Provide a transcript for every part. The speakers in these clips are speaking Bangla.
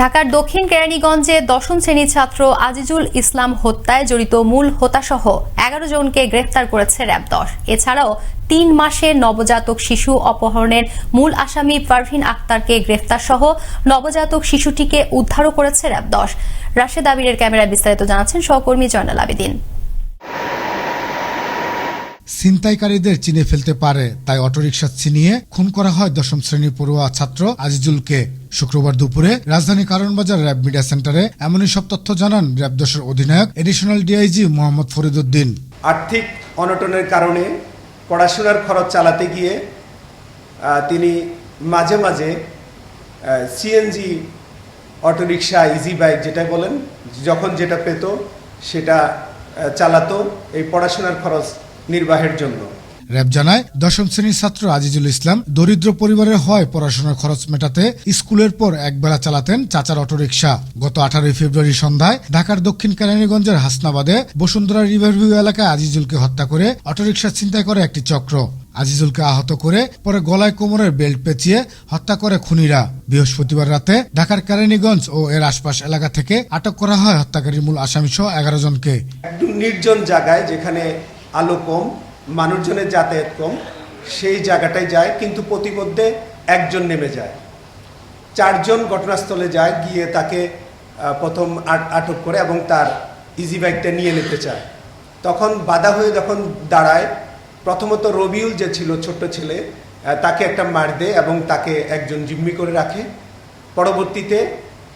ঢাকার দক্ষিণ কেরানীগঞ্জে দশম শ্রেণির ছাত্র আজিজুল ইসলাম হত্যায় জড়িত মূল হোতাসহ এগারো জনকে গ্রেফতার করেছে র্যাব দশ এছাড়াও তিন মাসের নবজাতক শিশু অপহরণের মূল আসামি পারভিন আক্তারকে গ্রেফতার সহ নবজাতক শিশুটিকে উদ্ধারও করেছে র্যাব দশ রাশেদ আবিরের ক্যামেরায় বিস্তারিত জানাচ্ছেন সহকর্মী জয়নাল আবেদিন। ছিনতাইকারীদের চিনে ফেলতে পারে, তাই অটোরিকশা ছিনিয়ে খুন করা হয় দশম শ্রেণির পড়ুয়া ছাত্র আজিজুলকে। শুক্রবার দুপুরে রাজধানী কারণবাজার র্যাব মিডিয়া সেন্টারে এমনই সব তথ্য জানান র্যাব দশের অধিনায়ক এডিশনাল ডিআইজি মোহাম্মদ ফরিদুদ্দিন আর্থিক অনটনের কারণে পড়াশোনার খরচ চালাতে গিয়ে তিনি মাঝে মাঝে সিএনজি অটোরিকশা ইজি বাইক যেটা বলেন, যখন যেটা পেত সেটা চালাতো এই পড়াশোনার খরচ নির্বাহের জন্য। র্যাব জানায়, দশম শ্রেণির ছাত্র আজিজুল ইসলাম দরিদ্র পরিবারের হয় পড়াশোনার খরচ মেটাতে স্কুলের পর একবেলা চালাতেন চাচার অটোরিকশা। গত আঠারোই ফেব্রুয়ারি সন্ধ্যায় ঢাকার দক্ষিণ কেরানীগঞ্জের হাসনাবাদে বসুন্ধরা রিভারভিউ এলাকায় আজিজুলকে হত্যা করে অটোরিকশা ছিনতাই করে একটি চক্র। আজিজুলকে আহত করে পরে গলায় কোমরের বেল্ট পেঁচিয়ে হত্যা করে খুনিরা। বৃহস্পতিবার রাতে ঢাকার কেরানীগঞ্জ ও এর আশপাশ এলাকা থেকে আটক করা হয় হত্যাকারীর মূল আসামি সহ এগারো জনকে। একদম নির্জন জায়গায় যেখানে আলো কম মানুষজনের যাতায়াত কম, সেই জায়গাটায় যায়, কিন্তু প্রতিমধ্যে একজন নেমে যায়। চারজন ঘটনাস্থলে যায়, গিয়ে তাকে প্রথম আট- আটক করে এবং তার ইজি বাইকটা নিয়ে নিতে চায়। তখন বাধা হয়ে যখন দাঁড়ায়, প্রথমত রবিউল যে ছিল ছোট্ট ছেলে তাকে একটা মার দেয় এবং তাকে একজন জিম্মি করে রাখে। পরবর্তীতে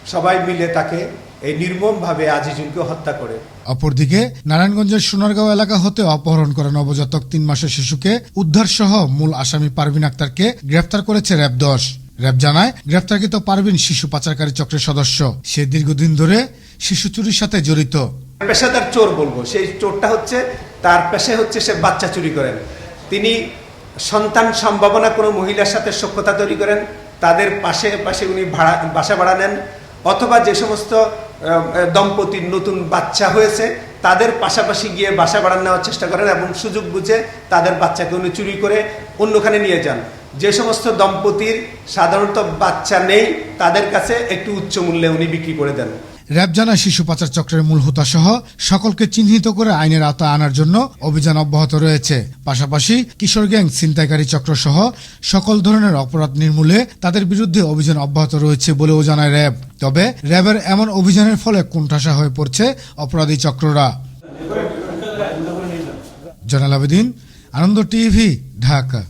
সবাই মিলে তাকে এই নির্মমভাবে আজিজুলকে হত্যা করে। অপরদিকে নারায়ণগঞ্জের সোনারগাঁও এলাকা হতে অপহরণ করা নবজাতক তিন মাসের শিশুকে উদ্ধার সহ মূল আসামি পারভিন আক্তারকে গ্রেফতার করেছে র্যাব দশ। র্যাব জানায় গ্রেফতারকৃত পারভিন শিশু পাচারকারী চক্রের সদস্য। সে দীর্ঘদিন ধরে শিশু চুরির সাথে জড়িত। পেশাদার চোর বলব। সেই চোরটা হচ্ছে তার পেশায় হচ্ছে সে বাচ্চা চুরি করেন। তিনি সন্তান সম্ভাবনা কোনো মহিলার সাথে সখ্যতা তৈরি করেন। তাদের পাশে পাশে উনি ভাড়া বাসা ভাড়া নেন। অথবা যে সমস্ত দম্পতির নতুন বাচ্চা হয়েছে, তাদের পাশাপাশি গিয়ে বাসা বাড়ান নেওয়ার চেষ্টা করেন এবং সুযোগ বুঝে তাদের বাচ্চাকে উনি চুরি করে অন্যখানে নিয়ে যান। যে সমস্ত দম্পতির সাধারণত বাচ্চা নেই, তাদের কাছে একটু উচ্চ মূল্যে উনি বিক্রি করে দেন। র্যাব জানায় শিশু পাচার চক্রের মূল হোতা সহ সকলকে চিহ্নিত করে আইনের আওতায় আনার জন্য অভিযান অব্যাহত রয়েছে। পাশাপাশি কিশোর গ্যাং, ছিনতাইকারী চক্র সহ সকল ধরনের অপরাধ নির্মূলে তাদের বিরুদ্ধে অভিযান অব্যাহত রয়েছে বলেও জানায় র্যাব। তবে র্যাবের এমন অভিযানের ফলে কোণঠাসা হয়ে পড়ছে অপরাধী চক্ররা। জনাল আবেদিন, আনন্দ টিভি, ঢাকা।